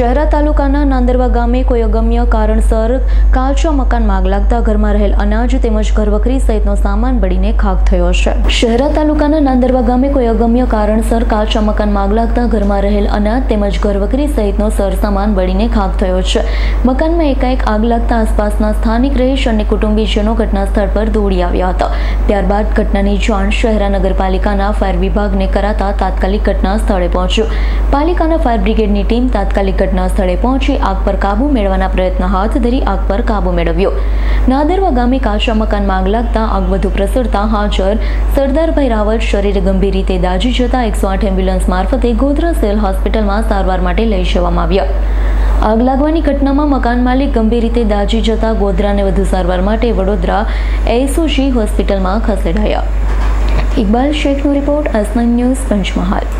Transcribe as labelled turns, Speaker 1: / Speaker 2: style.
Speaker 1: શહેરા તાલુકાના નાંદરવા ગામે કોઈ અગમ્ય કારણસર કાચા મકાનમાં આગ લાગતા ઘરમાં રહેલ અનાજ તેમજ ઘરવખરી સહિતનો સામાન બળીને ખાક થયો છે. શહેરા તાલુકાના નાંદરવા ગામે કોઈ અગમ્ય કારણસર કાચા મકાનમાં આગ લાગતા ઘરમાં રહેલ અનાજ તેમજ ઘરવખરી સહિતનો સરસામાન બળીને ખાક થયો છે. મકાનમાં એકાએક આગ લાગતા આસપાસના સ્થાનિક રહીશ અને કુટુંબીજનો ઘટના સ્થળ પર દોડી આવ્યા હતા. ત્યારબાદ ઘટનાની જાણ શહેરા નગરપાલિકાના ફાયર વિભાગને કરાતા તાત્કાલિક ઘટના સ્થળે પહોંચ્યું. પાલિકાના ફાયર બ્રિગેડની ટીમ તાત્કાલિક ઘટના સ્થળે પહોંચી આગ પર કાબુ મેળવવાના પ્રયત્ન હાથ ધરી આગ પર કાબુ મેળવ્યો. નાદરવા ગામે કાચા મકાનમાં આગ લાગતા આગ વધુ પ્રસરતા હાજર સરદારભાઈ રાવત શરીર ગંભીર રીતે દાઝી જતા એકસો આઠ એમ્બ્યુલન્સ મારફતે ગોધરા સિવિલ હોસ્પિટલમાં સારવાર માટે લઈ જવામાં આવ્યા. આગ લાગવાની ઘટનામાં મકાન માલિક ગંભીર રીતે દાજી જતા ગોધરાને વધુ સારવાર માટે વડોદરા એસઓજી હોસ્પિટલમાં ખસેડાયા. ઇકબાલ શેખનો રિપોર્ટ અસમાન ન્યૂઝ પંચમહાલ.